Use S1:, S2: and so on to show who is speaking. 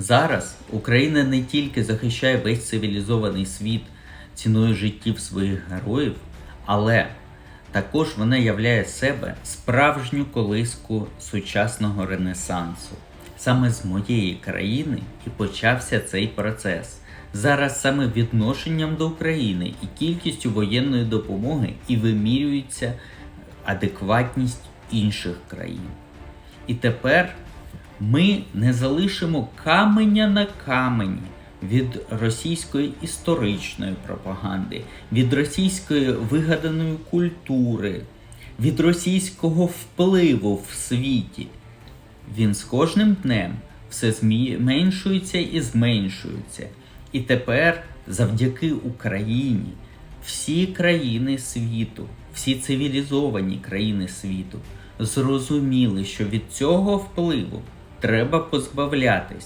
S1: Зараз Україна не тільки захищає весь цивілізований світ ціною життів своїх героїв, але також вона являє себе справжню колиску сучасного ренесансу. Саме з моєї країни і почався цей процес. Зараз саме відношенням до України і кількістю воєнної допомоги і вимірюється адекватність інших країн. І тепер ми не залишимо каменя на камені від російської історичної пропаганди, від російської вигаданої культури, від російського впливу в світі. Він з кожним днем все зменшується і зменшується. І тепер, завдяки Україні, всі країни світу, всі цивілізовані країни світу зрозуміли, що від цього впливу треба позбавлятись.